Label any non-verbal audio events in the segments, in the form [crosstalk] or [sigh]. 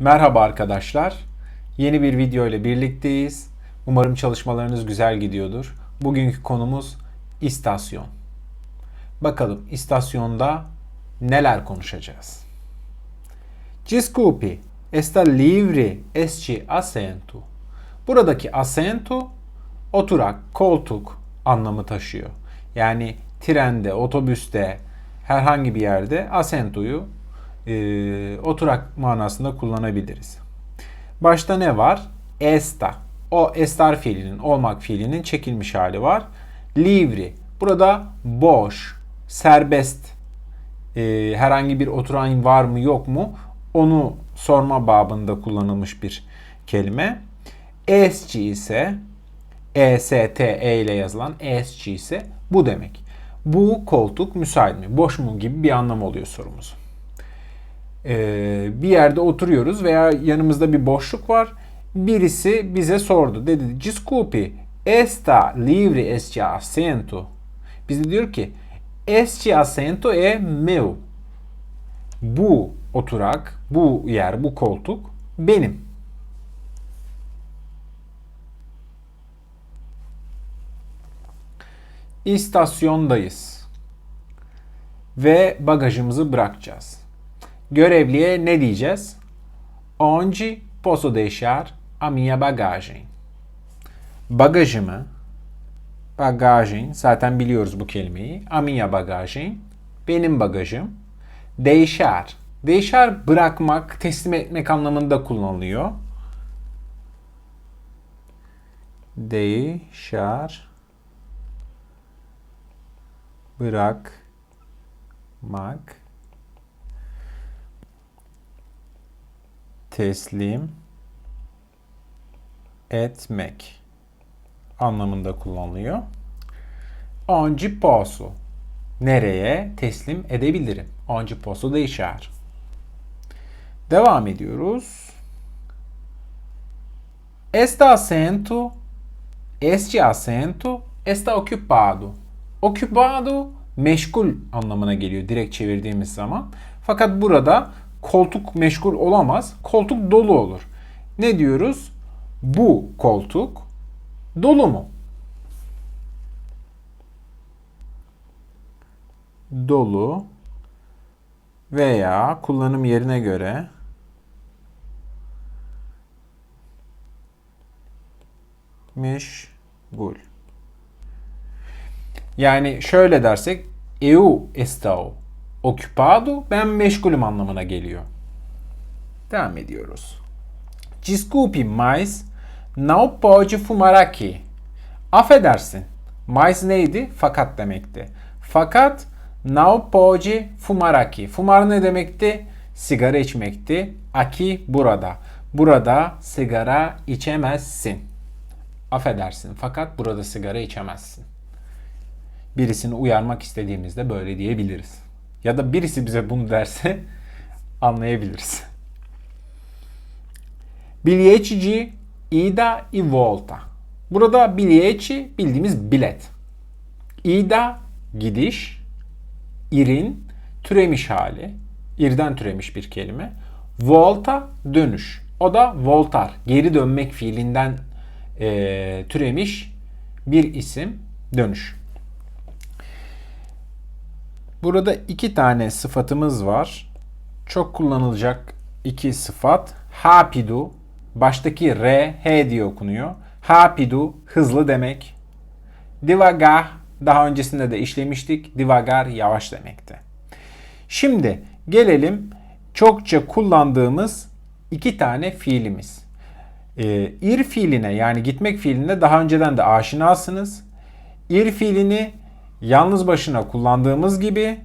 Merhaba arkadaşlar. Yeni bir video ile birlikteyiz. Umarım çalışmalarınız güzel gidiyordur. Bugünkü konumuz istasyon. Bakalım istasyonda neler konuşacağız. Desculpe, está livre este assento. Buradaki assento oturak, koltuk anlamı taşıyor. Yani trende, otobüste, herhangi bir yerde asentoyu e, oturak manasında kullanabiliriz. Başta ne var? Esta. O estar fiilinin, olmak fiilinin çekilmiş hali var. Livre. Burada boş, serbest, e, herhangi bir oturan var mı yok mu onu sorma babında kullanılmış bir kelime. Esci ise E-S-T-E ile yazılan esci ise bu demek. Bu koltuk müsait mi, boş mu gibi bir anlam oluyor sorumuzun e, bir yerde oturuyoruz veya yanımızda bir boşluk var. Birisi bize sordu. Dedi Desculpe, está livre este assento? Biz de diyor ki este assento é meu. Bu oturak, bu yer, bu koltuk benim. İstasyondayız. Ve bagajımızı bırakacağız. Görevliye ne diyeceğiz? Onde posso deixar a minha bagagem? Bagajımı, bagagem, zaten biliyoruz bu kelimeyi. A minha bagagem, benim bagajım. Deixar, deixar bırakmak, teslim etmek anlamında kullanılıyor. Deixar, bırakmak. Teslim etmek anlamında kullanılıyor. Onde posso? Nereye teslim edebilirim? Onde posso deixar? Devam ediyoruz. Este assento, este assento está ocupado. Ocupado meşgul anlamına geliyor direkt çevirdiğimiz zaman. Fakat burada koltuk meşgul olamaz. Koltuk dolu olur. Ne diyoruz? Bu koltuk dolu mu? Dolu veya kullanım yerine göre meşgul. Yani şöyle dersek eu estou Ocupado ben meşgulüm anlamına geliyor. Devam ediyoruz. Desculpe, mas não pode fumar aqui. Affedersin. Mas neydi? Fakat demekti. Fakat não pode fumar aqui. Fumar ne demekti? Sigara içmekti. Aqui burada. Burada sigara içemezsin. Affedersin fakat burada sigara içemezsin. Birisini uyarmak istediğimizde böyle diyebiliriz ya da birisi bize bunu derse [laughs] anlayabiliriz. Bilhete ida e volta. Burada bilhete bildiğimiz bilet. Ida gidiş, irin türemiş hali. İrden türemiş bir kelime. Volta dönüş. O da voltar, geri dönmek fiilinden e, türemiş bir isim dönüş. Burada iki tane sıfatımız var. Çok kullanılacak iki sıfat. Hapidu, baştaki R, H diye okunuyor. Hapidu, hızlı demek. Divagar, daha öncesinde de işlemiştik. Divagar, yavaş demekti. Şimdi gelelim çokça kullandığımız iki tane fiilimiz. Ee, ir fiiline yani gitmek fiiline daha önceden de aşinasınız. Ir fiilini yalnız başına kullandığımız gibi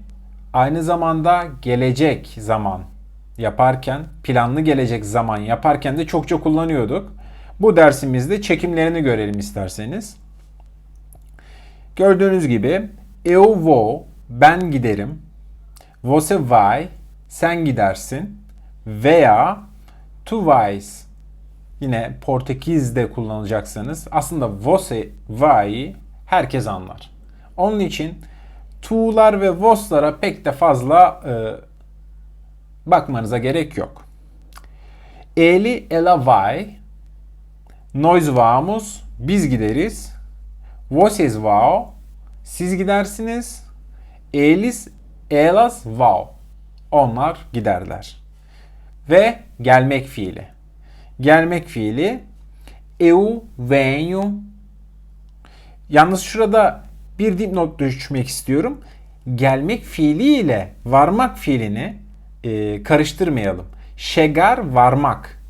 aynı zamanda gelecek zaman yaparken, planlı gelecek zaman yaparken de çokça kullanıyorduk. Bu dersimizde çekimlerini görelim isterseniz. Gördüğünüz gibi eu vou, ben giderim. Você vai, sen gidersin. Veya tu vais, yine Portekiz'de kullanacaksanız aslında você vai herkes anlar. Onun için to'lar ve was'lara pek de fazla e, bakmanıza gerek yok. Ele, ela vai. Nós vamos. Biz gideriz. Vocês vão. Siz gidersiniz. Eles, elas vão. Onlar giderler. Ve gelmek fiili. Gelmek fiili eu venho. Yalnız şurada bir dipnot düşmek istiyorum. Gelmek fiiliyle varmak fiilini e, karıştırmayalım. Chegar varmak.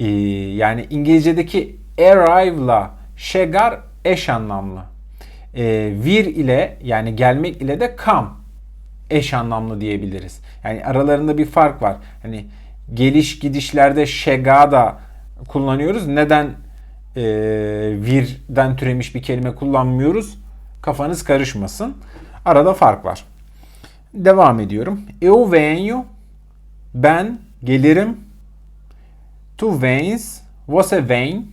E, yani İngilizce'deki arrive'la chegar eş anlamlı. E, vir ile yani gelmek ile de come eş anlamlı diyebiliriz. Yani aralarında bir fark var. Hani geliş gidişlerde şega da kullanıyoruz. Neden e, virden türemiş bir kelime kullanmıyoruz? Kafanız karışmasın. Arada fark var. Devam ediyorum. Eu venho. Ben gelirim. Tu vens. Você vem.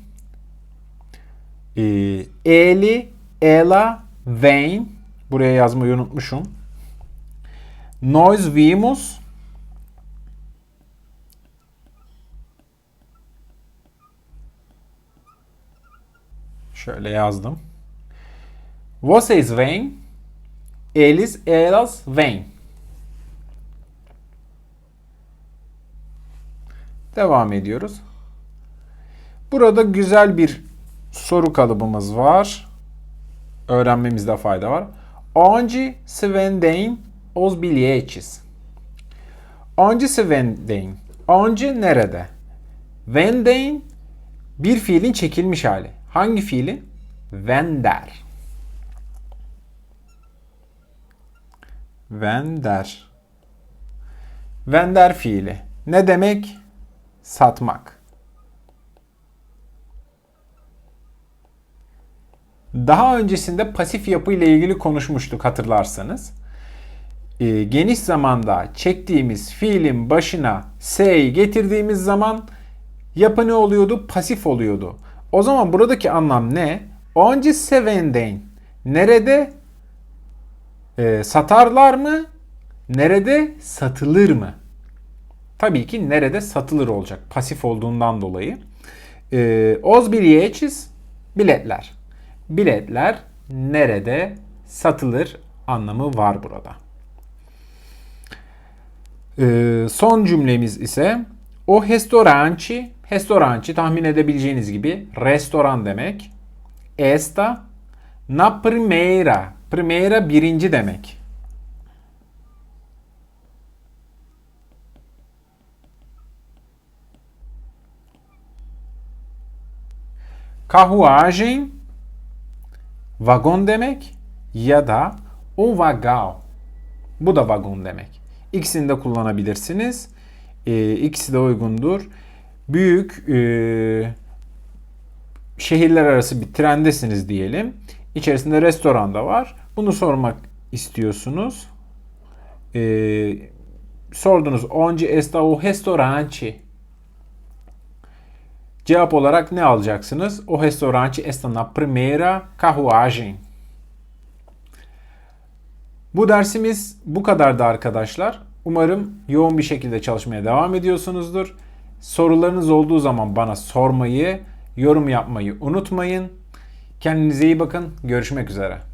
E, ele, ela vem. Buraya yazmayı unutmuşum. Nós vimos. Şöyle yazdım. Vocês vêm. Eles, elas vêm. Devam ediyoruz. Burada güzel bir soru kalıbımız var. Öğrenmemizde fayda var. Onde se vendem os bilhetes? Onde se vendem? Onde nerede? Vendem bir fiilin çekilmiş hali. Hangi fiilin? Vender. Vender. Vender fiili. Ne demek? Satmak. Daha öncesinde pasif yapı ile ilgili konuşmuştuk hatırlarsanız. Ee, geniş zamanda çektiğimiz fiilin başına s'yi getirdiğimiz zaman yapı ne oluyordu? Pasif oluyordu. O zaman buradaki anlam ne? Onde se vendem? Nerede e, satarlar mı? Nerede satılır mı? Tabii ki nerede satılır olacak. Pasif olduğundan dolayı. E, os bilhetes biletler. Biletler nerede satılır anlamı var burada. E, son cümlemiz ise o restoranci, restoranci tahmin edebileceğiniz gibi restoran demek. Esta na primeira, primeira birinci demek. Carruagem vagon demek ya da o vagal. Bu da vagon demek. İkisini de kullanabilirsiniz. E, ikisi de uygundur. Büyük e, şehirler arası bir trendesiniz diyelim. İçerisinde restoran da var. Bunu sormak istiyorsunuz. E, sordunuz. Onde está o restaurante? Cevap olarak ne alacaksınız? O restaurante está na primeira carruagem. Bu dersimiz bu kadardı arkadaşlar. Umarım yoğun bir şekilde çalışmaya devam ediyorsunuzdur. Sorularınız olduğu zaman bana sormayı, yorum yapmayı unutmayın. Kendinize iyi bakın. Görüşmek üzere.